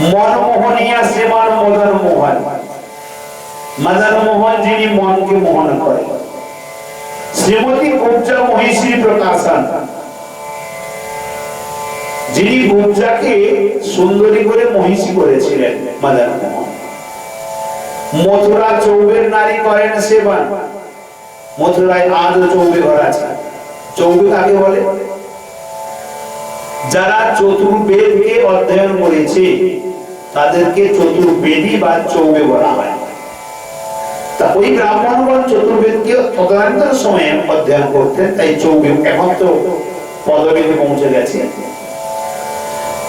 মনমোহনিয়া সেবান মদন মোহন। মদন মোহন যিনি মনকে মোহন করে শ্রীমতী গুপ্তা মহিষী প্রকাশন। যিনি গুপ্তাকে সুন্দরী করে মহিষী করেছিলেন মদন মোহন। মথুরা চৌবের নারী করেন সেবান মথুরায় আজও চৌবে ঘর আছে। চৌবে কাকে বলে? যারা চতুর্বেদকে অধ্যয়ন করেছে, তাদেরকে চতুর্বেদী বা চৌবে বলা হয়। ওই ব্রাহ্মণগণ চতুর্বেদকে সময়ে অধ্যয়ন করতেন, তাই চৌবে এখন তো পদবীতে পৌঁছে গেছে।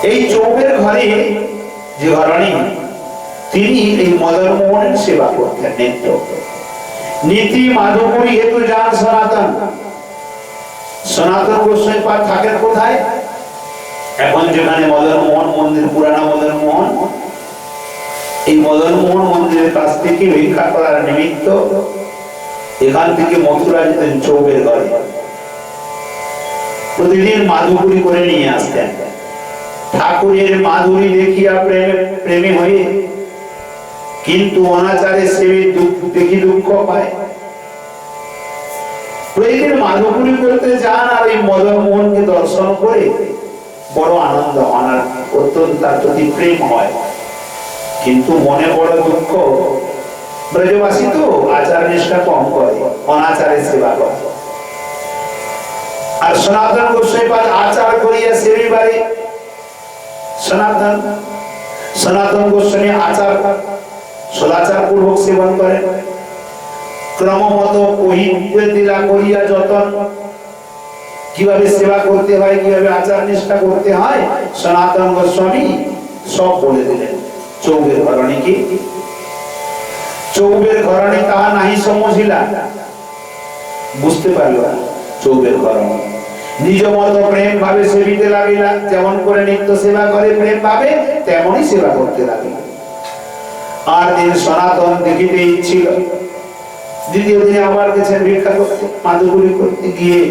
এই চৌবের ঘরে যে ঘরণী তিনি এই মদন সেবা করতেন নিত্য। নীতি মাধবপুরী হেতু যান সনাতন। সনাতন গোস্বামী পাঠ থাকেন কোথায়? এখন যেখানে মদন মোহন মন্দির, পুরানা মদন মোহন, এই মদন মোহন মন্দিরের কাছ থেকে ভিক্ষা করার নিমিত্ত এখান থেকে মথুরা যেতেন চৌবের ঘরে। প্রতিদিন মাধুপুরি করে নিয়ে আসতেন। ঠাকুরের মাধুরী দেখিয়া প্রেমে প্রেমে হয়ে কিন্তু অনাচারে দুঃখ, দেখি দুঃখ পায়। প্রতিদিন মাধুপুরি করতে যান আর এই মদন মোহনকে দর্শন করে বড় আনন্দ অনার অত্যন্ত তার প্রতি প্রেম হয়। কিন্তু মনে বড় দুঃখ। ব্রজবাসী তো আচার নিষ্ঠা কম করে, অনাচারে সেবা করে। আর সনাতন গোস্বাইপাদ আচার করিয়া সেবি বাড়ি। সনাতন সনাতন গোস্বামী আচার, সদাচার পূর্বক সেবন করেন ক্রমমত দিলা করিয়া যতন কীভাবে সেবা করতে হয়, কীভাবে আচার নিষ্ঠা করতে হয়, সনাতন গোস্বামী সব বলে দিলেন। চৌবের ঘরণী কি? চৌবের ঘরণী তাহা নাহি সমঝিলা বুঝতে পারল চৌবের ঘরণী। নিজ মত প্রেম ভাবে সেবিতে লাগিলা, যেমন করে নিত্য সেবা করে প্রেম ভাবে তেমনই সেবা করতে লাগিলা। আর দিন সনাতন দেখিতে ইচ্ছিল। দ্বিতীয় দিনে আবার গেছেন ভিক্ষা করতে মাদুগুলি করতে গিয়ে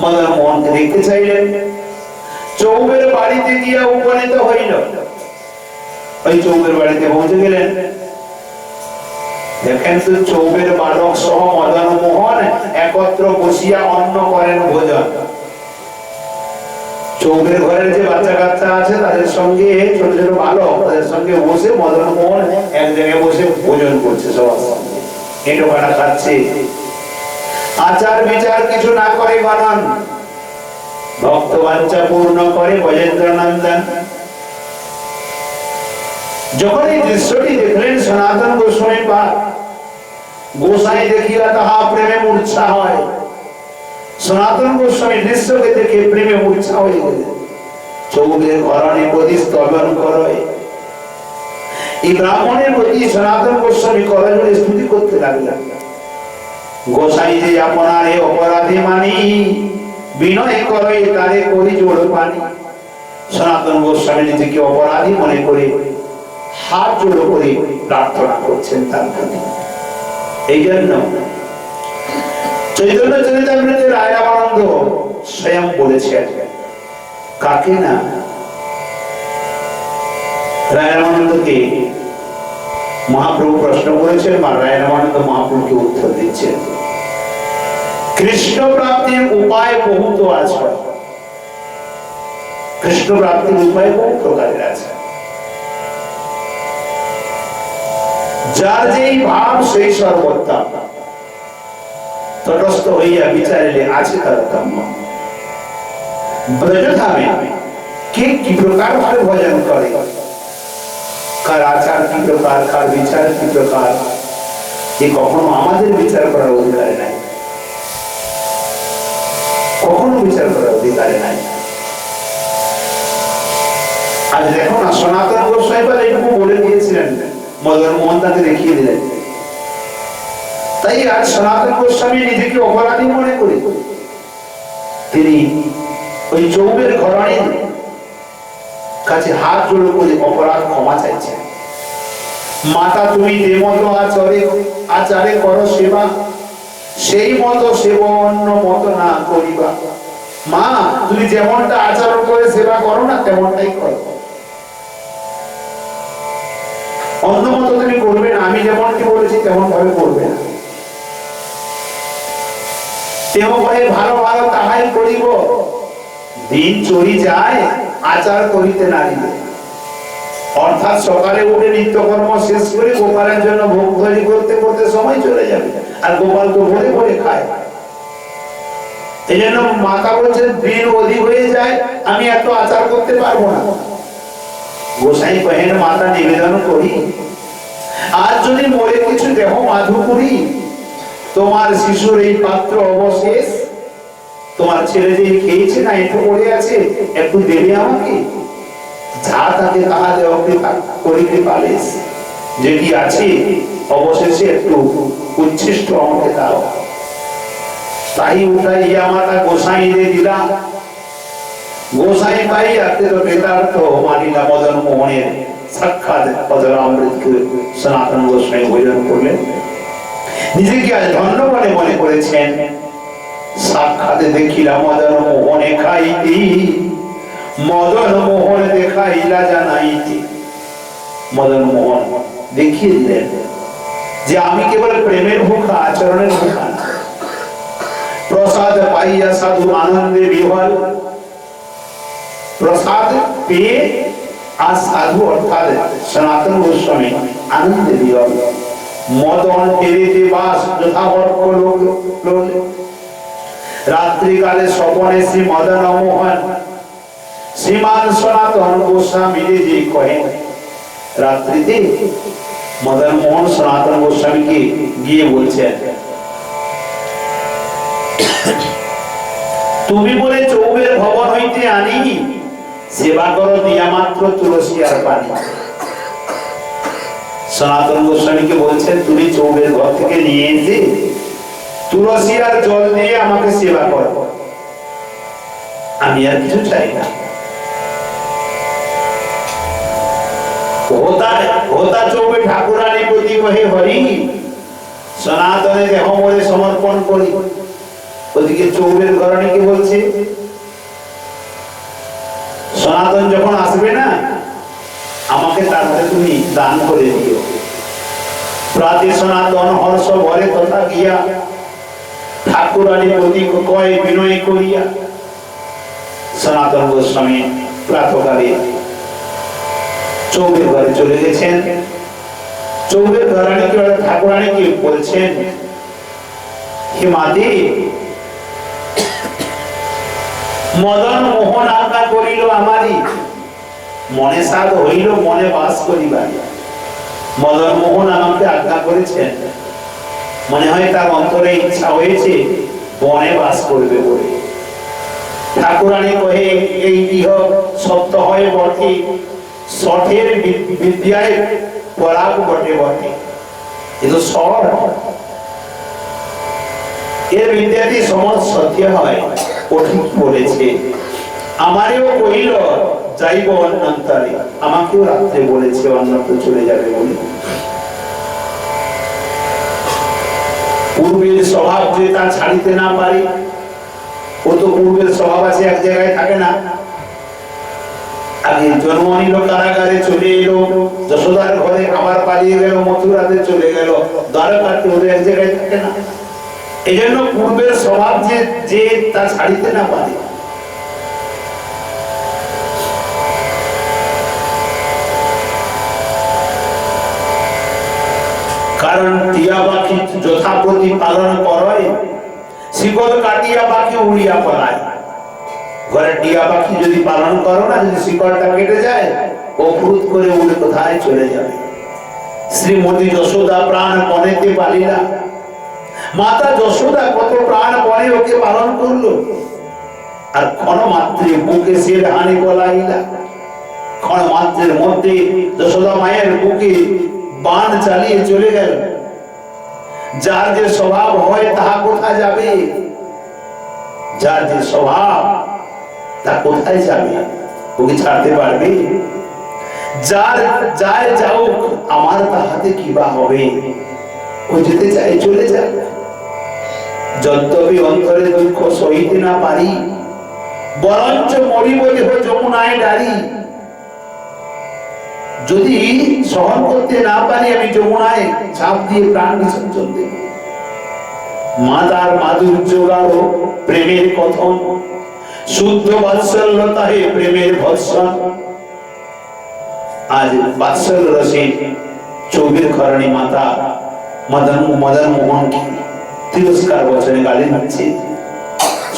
মদন মোহনকে দেখতে চাইলেন। চৌবের বাড়িতে গিয়া উপনীত হইল। ওই চৌবের বাড়িতে পৌঁছে গেলেন। দেখেন তো চৌবের বালক সহ মদন মোহন একত্র বসিয়া অন্ন করেন ভোজন। চৌবের ঘরের যে বাচ্চা কাচ্চা আছে, তাদের সঙ্গে ছোট ছোট বালক তাদের সঙ্গে বসে মদন মোহন এক জায়গায় বসে ভোজন করছে সবার সঙ্গে। এটো কাটা খাচ্ছে। আচার বিচার কিছু না করে গণন ভক্ত বাঞ্ছা পূর্ণ করে বজেন্দ্রনন্দন যখন এই দৃশ্যটি দেখলেন সনাতন গোস্বামী পা, গোসাই দেখিয়া তাহা প্রেমে মূর্ছা হয়। সনাতন গোস্বামী দৃশ্যকে দেখে প্রেমে মূর্ছা হয়ে গেলেন। চৌদের ঘরণে প্রতি স্তবন করে এই ব্রাহ্মণের প্রতি সনাতন গোস্বামী করজোড়ে স্তুতি করতে লাগলেন। গোসাই যে আপনার এ অপরাধী মানি, বিনয় করে তারে করি জোড় পানি। সনাতন গোস্বামী নিজেকে অপরাধী মনে করে, হাত জোড়ো করে প্রার্থনা করছেন তার প্রতি। এই জন্য চৈতন্য চরিতামৃতের রায়রামানন্দ স্বয়ং বলেছেন, কাকে না? রায়রামানন্দকে মহাপ্রভু প্রশ্ন করেছেন, বা রায়রামানন্দ মহাপ্রভুকে উত্তর দিচ্ছেন। কৃষ্ণ প্রাপ্তির উপায় বহুত আছে। কৃষ্ণ প্রাপ্তির উপায় বহু প্রকারের আছে। যার যেই ভাব, সেই সর্বোত্তম। তটস্থ হইয়া বিচারিলে আছে তারতম্য ব্রজধামে কে কি প্রকার ভাবে ভজন করে? কার আচার কি প্রকার, কার বিচার কি প্রকার? এ কখনো আমাদের বিচার করার অধিকার নাই। কখনো বিচার করার অধিকার নাই। আজ দেখো না, সনাতন গোস্বাইপাল এইটুকু বলে দিয়েছিলেন, মদন মোহন তাকে দেখিয়ে দিলেন। তাই আজ সনাতন গোস্বামী নিজেকে অপরাধী মনে করি। তিনি ওই চৌবের ঘরণীর কাছে হাত জোড়ো করে অপরাধ ক্ষমা চাইছেন মাতা, তুমি যে মতো আচরে আচারে করো সেবা। সেই মতো সেবা অন্য মতো না করিবা। মা, তুমি যেমনটা আচরণ করে সেবা করো না, তেমনটাই করো। আমি যেমনটি বলেছি তেমন ভাবে করবে না। তেমন ভালো ভালো তাহাই করিব। দিন চড়ি যায় আচার করিতে নারিবে। অর্থাৎ সকালে উঠে নিত্যকর্ম শেষ করে গোপালের জন্য ভোগ তৈরি করতে করতে সময় চলে যাবে আর গোপাল তো ভরে ভরে খায়। এই জন্য মাতা বলছেন, দিন অধিক হয়ে যায়, আমি এত আচার করতে পারব না। গোসাই কহেন, মাতা, নিবেদন করি। আর যদি মরে কিছু দেহ মাধু করি, তোমার শিশুর এই পাত্র অবশেষ তোমার ছেলে যে খেয়েছে না, একটু পড়ে আছে, একটু দেবে আমাকে? যা তাকে তাহা দেওয়া কৃপা করিতে পারিস যেটি আছে, অবশেষে একটু উচ্ছিষ্ট আমাকে দাও। তাই উঠাইয়া মাতা গোসাই রে দিলাম। গোসাই পাই আতে তো বেদার্থ মানিলা মদন মোহনের সাক্ষাৎ পদর অমৃতকে সনাতন গোস্বামী ভোজন করলেন। নিজেকে আজ ধন্য বলে মনে করেছেন। সাক্ষাতে দেখিলা মদন মোহনে খাইতি মদন মোহন দেখাইলা জানাইতি। মদন মোহন দেখিয়ে দিলেন যে আমি কেবল প্রেমের ভূখা আচরণের ভূখা প্রসাদ পাইয়া সাধু আনন্দে বিহল। প্রসাদ পেয়ে আর সাধু অর্থাৎ সনাতন গোস্বামী আনন্দে বিহল। মদন ফেরিতে বাস যথাবর্গ লোক লোক রাত্রিকালে স্বপনে শ্রী মদন মোহন, শ্রীমান সনাতন গোস্বামী কহেন, রাত্রিতে মদন মোহন সনাতন গোস্বামীকে গিয়ে বলছেন, তুমি বলে চৌবের ভবন হইতে আনি সেবা করো দিয়া মাত্র তুলসী আর পানি। সনাতন গোস্বামীকে বলছেন, তুমি চৌবের ঘর থেকে নিয়ে এসে তুলসী আর জল দিয়ে আমাকে সেবা করো। আমি আর কিছু চাই না। হোতা হোতা চৌবে ওদিকে চৌবের বলছে? সনাতন যখন আসবে না, আমাকে তার হাতে তুমি দান করে দিও। প্রাতে সনাতন হর্ষ ভরে তথা গিয়া ঠাকুরানী প্রতি কয় বিনয় করিয়া সনাতন গোস্বামী প্রাতকালে চৌবের ঘরে চলে গেছেন। চৌবের ঘরানীকে ঠাকুরানীকে বলছেন? হে মাদি মদন মোহন আজ্ঞা করিল আমারই মনে সাধ হইল, মনে বাস করিবার। মদন মোহন আমাকে আজ্ঞা করেছেন। মনে হয় তার অন্তরে ইচ্ছা হয়েছে বনে বাস করবে বলে। ঠাকুরানী কহে, এই ইহ সত্য হয় বটে সঠের বিদ্যায় পরাগ বটে বটে। কিন্তু সর এর বিদ্যাটি সমাজ সত্য হয় ঠিক বলেছে আমারেও কহিল, যাইব অন্যন্তরে। আমাকেও রাত্রে বলেছে অন্যত্র চলে যাবে বলে। পূর্বের স্বভাব যে তা ছাড়িতে না পারি, ও তো পূর্বের স্বভাব আছে এক জায়গায় থাকে না। আগে জন্ম নিল কারাগারে, চলে এলো, যশোদার ঘরে আবার পালিয়ে গেল, মথুরাতে চলে গেল, দ্বারকাতে এক জায়গায় থাকে না। এই জন্য পূর্বের স্বভাব যে যে তা ছাড়িতে না পারে। কারণ টিয়া পাখি যথাপ্রতি পালন করে শিকল কাটিয়া পাখি উড়িয়া পলায় ঘরে টিয়া পাখি যদি পালন করো না, যদি শিকড়টা কেটে যায় ও ফুরুত করে উড়ে কোথায় চলে যাবে? শ্রীমতী যশোদা প্রাণ মনেতে পালিলা। মাতা যশোদা কত প্রাণ পরে ওকে পালন করল। আর ক্ষণ মাত্রে বুকে সে বলাইলা ক্ষণ মাত্রের মধ্যে যশোদা মায়ের বুকে বান চালিয়ে চলে গেল। যার যে স্বভাব হয় তাহা কোথায় যাবে? যার যে স্বভাব, তা কোথায় যাবে? ওকে ছাড়তে পারবে? যার যায় যাও আমার তাহাতে কিবা হবে? ও যেতে চাই চলে যাক। যদ্যপি অন্তরে দুঃখ সহিতে না পারি, বরঞ্চ মরিব দেহ যমুনায় ডারি যদি সহন করতে না পারি, আমি যমুনায় ঝাঁপ দিয়ে প্রাণ বিসর্জন দেব। মাতার মাধুর্য গাঢ় প্রেমের কথন, শুদ্ধ বাৎসল্যতা হে প্রেমের ভৎসন আজ বাৎসল্য রসে চৌবির খরণী মাতা মদন মদন মোহনকে তিরস্কার বচনে গালি দিচ্ছে।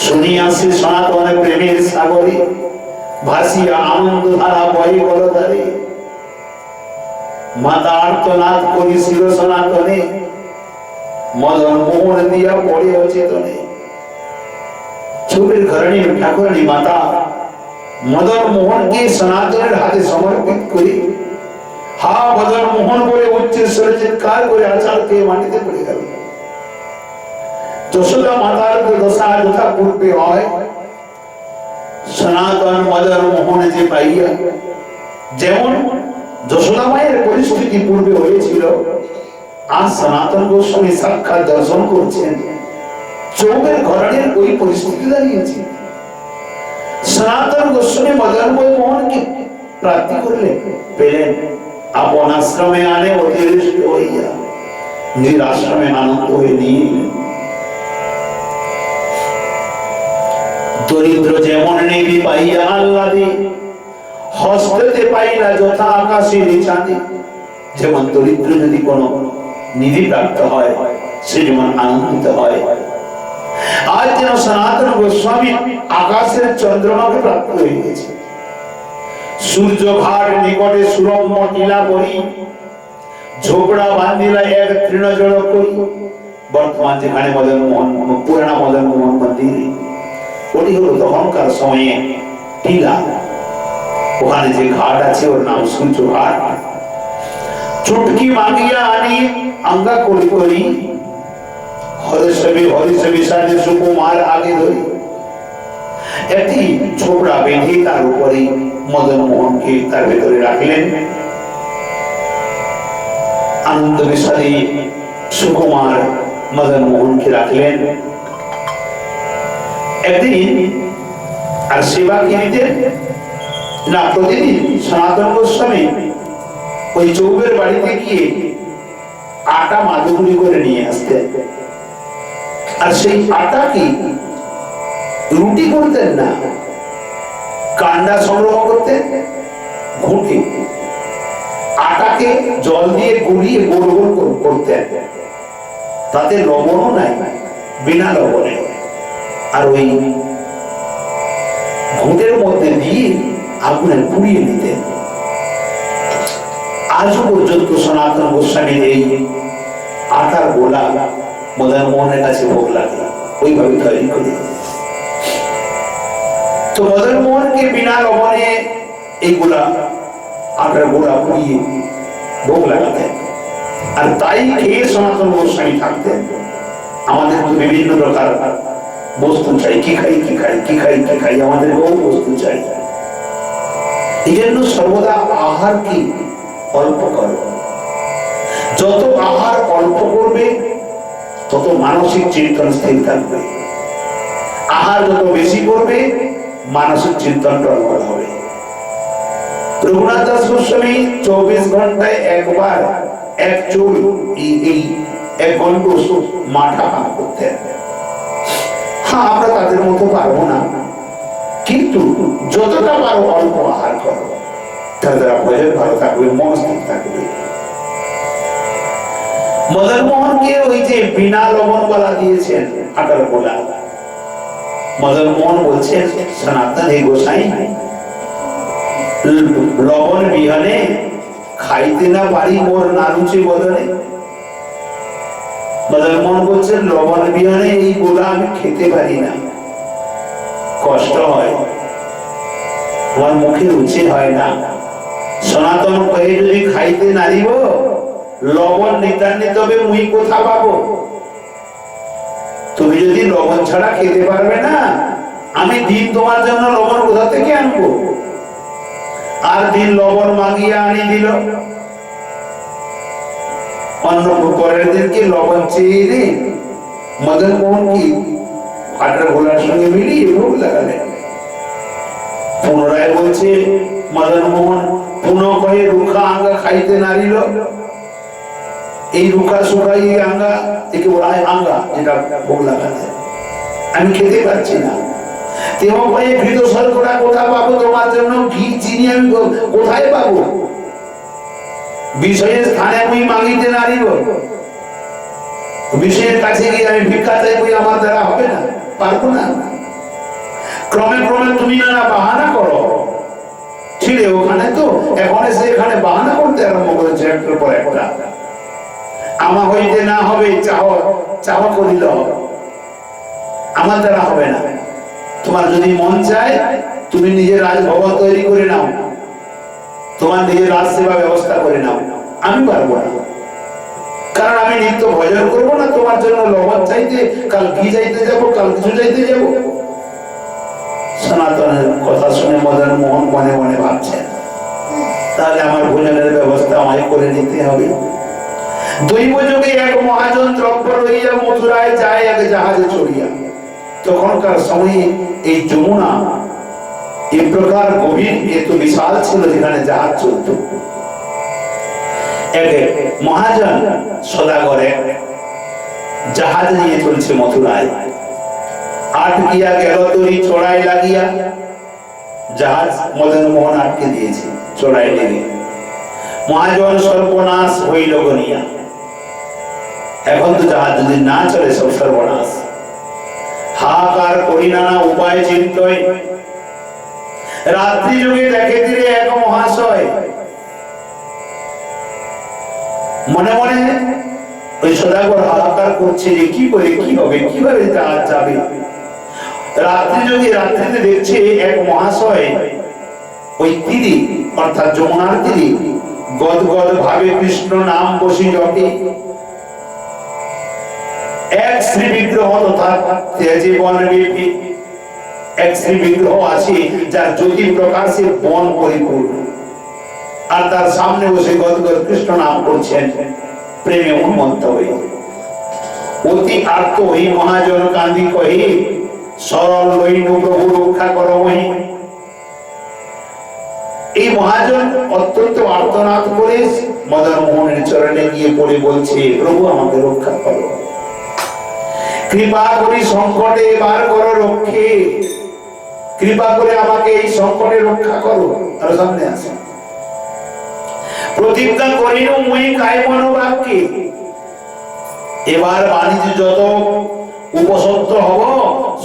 শুনি আসে সনাতন প্রেমের সাগরে, ভাসিয়া আনন্দ ধারা বয়ে গলধারে মাতা আর্তনাদ করিছিল সনাতনে মদন মোহন দিয়া পড়ে অচেতনে ছবির ঘরণী ঠাকুরানী মাতা মদন মোহনকে সনাতনের হাতে সমর্পিত করে। হা মদন মোহন বলে উচ্চ স্বরে চিৎকার করে আচারকে মাটিতে পড়ে গেল। যশোদা মাতার যে দশা যথা পূর্বে হয়। সনাতন মদন মোহন যে পাইয়া, যেমন যশোদা মায়ের পরিস্থিতি পূর্বে হয়েছিল। আজ সনাতন গোস্বামী সাক্ষাৎ দর্শন করছেন। চৌবের ঘরণের ওই পরিস্থিতি দাঁড়িয়েছে সনাতন গোস্বামী মদন মোহনকে প্রাপ্তি করলেন পেলেন। আপন আশ্রমে আনে অতিরিষ্ট হইয়া। নিজ আশ্রমে আনন্দ হয়ে নিয়ে দরিদ্র যেমন নেবি পাইয়া আহ্লাদে হস্ততে পাইলা যথা আকাশে চাঁদে। যেমন দরিদ্র যদি কোনো নিধি প্রাপ্ত হয়, সে যেমন আনন্দিত হয়। আজ যেন সনাতন গোস্বামী আকাশের চন্দ্রমাকে প্রাপ্ত হয়ে গেছে সূর্য ঘাট নিকটে সুরম্য টিলা করি ঝোপড়া বান্ধিলা এক তৃণ জড় করি বর্তমান যেখানে মদন মোহন পুরানা মদন মোহন মন্দির, ওটি হলো তখনকার সময়ে টিলা। ওখানে যে ঘাট আছে, ওর নাম সূর্য ঘাট? চুটকি মাগিয়া আনি আঙ্গা করি করি। হরিসবি হরিসবি সুকুমার আগে ধরি। একটি ছোবড়া বেঁধে তার উপরে মদন মোহনকে তার ভেতরে রাখলেন। আনন্দ বিষাদী সুকুমার মদন মোহনকে রাখলেন। একদিন আর সেবা কি দিতেন না, প্রতিদিন সনাতন গোস্বামী ওই চৌবের বাড়িতে গিয়ে আটা মাদুগুলি করে নিয়ে আসতেন। আর সেই আটা কি রুটি করতেন না? কান্ডা সংগ্রহ করতেন? ঘুটে। আটাকে জল দিয়ে গুলিয়ে গোল গোল কর- করতেন। তাতে লবণও নাই, বিনা লবণে। আর ওই ঘুটের মধ্যে দিয়ে আগুনে পুড়িয়ে নিতেন আজও পর্যন্ত সনাতন গোস্বামীর এই আটার গোলা মদন মোহনের কাছে ভোগ লাগে, ওইভাবে তৈরি করে। তো মদন মোহনকে বিনা লবণে এইগুলা আটার গোলা পুড়িয়ে ভোগ লাগাতেন আর তাই খেয়ে সনাতন গোস্বামী থাকতেন আমাদের তো বিভিন্ন প্রকার বস্তু চাই, কি খাই কি খাই কি খাই কি খাই, আমাদের বহু বস্তু চাই। এই জন্য সর্বদা আহার কি অল্প করো। যত আহার অল্প করবে, তত মানসিক চিন্তন স্থির থাকবে। আহার যত বেশি করবে, মানসিক চিন্তন টলমল হবে। রঘুনাথ দাস গোস্বামী চব্বিশ ঘন্টায় একবার এক চুল এই এক ঘণ্টা মাথা পান করতেন। হ্যাঁ আমরা তাদের মতো পারব না। কিন্তু যতটা পারো অল্প আহার করো। তার দ্বারা ভজন ভালো থাকবে মন স্থির থাকবে। মদন মোহনকে ওই যে বিনা লবণ বলা দিয়েছেন আটার গোলা? মদন মোহন বলছেন, সনাতন এই গোসাই, লবণ বিহানে খাইতে না পারি মোর নারুচি বদনে। মদন মোহন বলছেন, লবণ বিহানে এই গোলা আমি খেতে পারি না। কষ্ট হয়। আমার মুখে রুচি হয় না। সনাতন কহে যদি খাইতে নারিব? লবণ নিতান্বিত হবে মুই কোথা পাবো? তুমি যদি লবণ ছাড়া খেতে পারবে না, আমি দিন তোমার জন্য লবণ কোথা থেকে আনব? আর দিন লবণ মাগিয়ে আনি দিল। অন্য পরের দিনকে লবণ চেয়ে মদন মোহন কি আটার গোলার সঙ্গে মিলিয়ে ভোগ লাগালেন পুনরায় বলছে মদন মোহন, পুনঃ কহে রুখা আঙ্গা খাইতে নারিল। এই রুখা সুখাই আঙ্গা, একে বলা আঙ্গা, যেটা ভোগ লাগানো আমি খেতে পারছি না। তেহ কয়ে, ঘৃত শর্করা কোথায় পাবো তোমার জন্য? ঘি, চিনি আমি কোথায় পাবো? বিষয়ের স্থানে আমি মাগিতে নারিব বিষয়ের কাছে গিয়ে আমি ভিক্ষা চাইব আমার দ্বারা হবে না। পারব না। ক্রমে ক্রমে তুমি নানা বাহানা করো, ছিলে ওখানে তো, এখন এসে এখানে বাহানা করতে আরম্ভ করেছে একটার পর একটা। আমা হইতে না হবে, চাহ চাহ করিল। আমার দ্বারা হবে না। তোমার যদি মন চায়, তুমি নিজের রাজভবন তৈরি করে নাও। তোমার নিজের রাজসেবা ব্যবস্থা করে নাও। আমি পারব না। কারণ আমি নিত্য ভজন করব না, তোমার জন্য লবণ চাইতে, কাল ঘি চাইতে যাব, কাল কিছু চাইতে যাব। সনাতনের কথা শুনে মদন মোহন মনে মনে ভাবছেন তাহলে আমার ভোজনের ব্যবস্থা আমায় করে নিতে হবে। দৈব যুগে এক মহাজন দ্রব্য লইয়া মথুরায় যায় এক জাহাজে চড়িয়া। তখনকার সময়ে এই যমুনা, এই প্রকার গভীর, এত বিশাল ছিল যেখানে জাহাজ চলত। মহাজন সদাগরে জাহাজ নিয়ে চলছে মথুরায়। গেল তরি চড়াই লাগিয়া। জাহাজ মদন মোহন আটকে দিয়েছে চড়াই লেগে। মহাজন সর্বনাশ হইল গনিয়া। এখন তো জাহাজ যদি না চলে সব সর্বনাশ। হাহাকার করি নানা উপায় চিন্তয়। রাত্রি যুগে দেখে দিলে এক মহাশয় মনে মনে ওই সদাগর হাহাকার করছে যে কি করে কি হবে, কীভাবে জাহাজ যাবে? রাত্রি যুগে রাত্রিতে দেখছে এক মহাশয়, ওই তীরে অর্থাৎ যমুনার তীরে গদ গদ ভাবে কৃষ্ণ নাম বসি জটে এক শ্রী বিগ্রহ তথা তেজে বন এক শ্রী বিগ্রহ আছে যার জ্যোতি প্রকাশে বন পরিপূর্ণ। আর তার সামনে বসে গদগদ কৃষ্ণ নাম করছেন প্রেমে উন্মত্ত হয়ে। অতি আর্ত হই মহাজন কান্দি কহে, সরল লইনু প্রভু, রক্ষা কর মহি। এই মহাজন অত্যন্ত আর্তনাদ করে মদন মোহনের চরণে গিয়ে পড়ে বলছে, প্রভু, আমাকে রক্ষা করো। কৃপা করি সংকটে এবার করো রক্ষে। কৃপা করে আমাকে এই সংকটে রক্ষা করো। আর সামনে আসে প্রতিজ্ঞা করিনু মুই কায় মনোবাক্যে এবার বাণিজ্য যত উপসত্ত হব,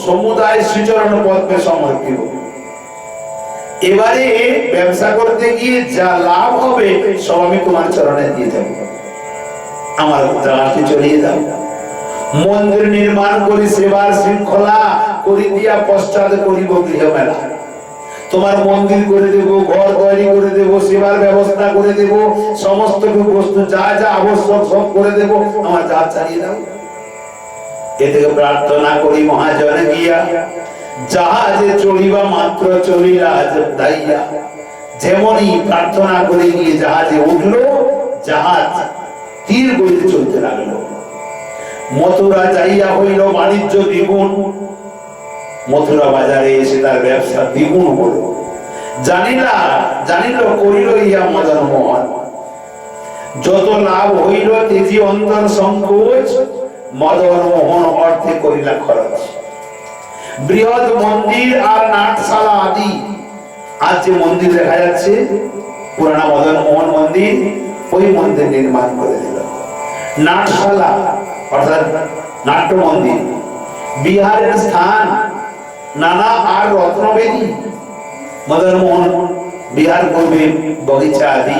সমুদায় শ্রীচরণ পদ্মে সমর্পিত। এবারে ব্যবসা করতে গিয়ে যা লাভ হবে, সব আমি তোমার চরণে দিয়ে দেব। আমার জানাতে চলিয়ে দাও মন্দির নির্মাণ করি, সেবার শৃঙ্খলা করি দিয়া পশ্চাৎ করিব গৃহ মেলা তোমার মন্দির করে দেব, ঘর তৈরি করে দেব, সেবার ব্যবস্থা করে দেব, সমস্ত বস্তু যা যা আবশ্যক সব করে দেব। আমার যা চালিয়ে দাও। এ থেকে প্রার্থনা করি মহাজনে গিয়া। জাহাজে চড়িবা মাত্র চলিলা দাইয়া যেমনই প্রার্থনা করে গিয়ে জাহাজে উঠল, জাহাজ তীর গতিতে চলতে লাগল। মথুরা যাইয়া হইল বাণিজ্য দ্বিগুণ। মথুরা বাজারে এসে তার ব্যবসা দ্বিগুণ হল। জানিলা জানিল করিল ইয়া মদন মোহন। যত লাভ হইল তেজি অন্তর সংকোচ, মদন মোহন অর্থে করিলা খরচ। বৃহৎ মন্দির আর নাটশালা আদি। আজ যে মন্দির দেখা যাচ্ছে, পুরানা মদন মোহন মন্দির, ওই মন্দির নির্মাণ করে দিল। নাটশালা, অর্থাৎ নাট্য মন্দির। বিহারের স্থান নানা আর রত্নবেদী। মদন মোহন বিহার করবে বগিচা আদি।